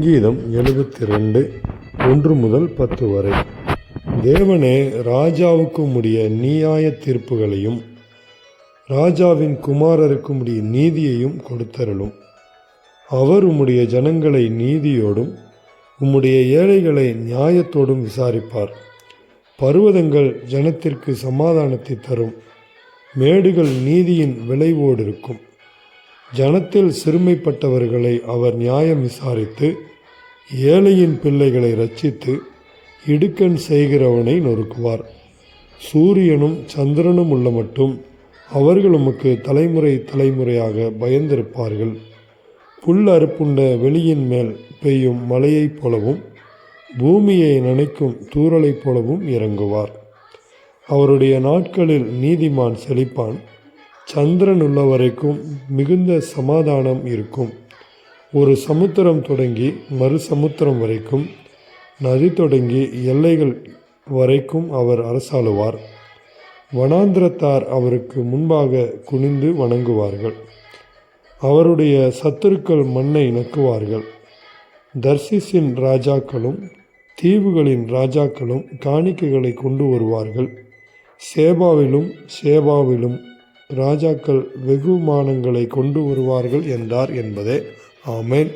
சங்கீதம் எழுபத்தி ரெண்டு ஒன்று முதல் பத்து வரை. தேவனே ராஜாவுக்கும் உடைய நீயாய தீர்ப்புகளையும் ராஜாவின் குமாரருக்கும் உடைய நீதியையும் கொடுத்தருளும். அவர் உம்முடைய ஜனங்களை நீதியோடும் உம்முடைய ஏழைகளை நியாயத்தோடும் விசாரிப்பார். பர்வதங்கள் ஜனத்திற்கு சமாதானத்தை தரும். மேடுகள் நீதியின் விளைவோடு இருக்கும் ஜனத்தில் சிறுமைப்பட்டவர்களை அவர் நியாயம் விசாரித்து ஏழையின் பிள்ளைகளை ரட்சித்து இடுக்கண் செய்கிறவனை நொறுக்குவார். சூரியனும் சந்திரனும் உள்ள மட்டும் அவர்கள் உமக்கு தலைமுறை தலைமுறையாக பயந்திருப்பார்கள். புல் அறுப்புண்ட வெளியின் மேல் பெய்யும் மழையைப் போலவும் பூமியை நனைக்கும் தூறலைப் போலவும் இறங்குவார். அவருடைய நாட்களில் நீதிமான் செழிப்பான். சந்திரன் உள்ள வரைக்கும் மிகுந்த சமாதானம் இருக்கும். ஒரு சமுத்திரம் தொடங்கி மறு சமுத்திரம் வரைக்கும் நதி தொடங்கி எல்லைகள் வரைக்கும் அவர் அரசாளுவார். வனாந்திரத்தார் அவருக்கு முன்பாக குனிந்து வணங்குவார்கள். அவருடைய சத்துருக்கள் மண்ணை நக்குவார்கள். தர்சிஸின் ராஜாக்களும் தீவுகளின் ராஜாக்களும் காணிக்கைகளை கொண்டு வருவார்கள். சேபாவிலும் சேபாவிலும் ராஜாக்கள் வெகுமானங்களை கொண்டு வருவார்கள் என்றார் என்பதே. ஆமேன்.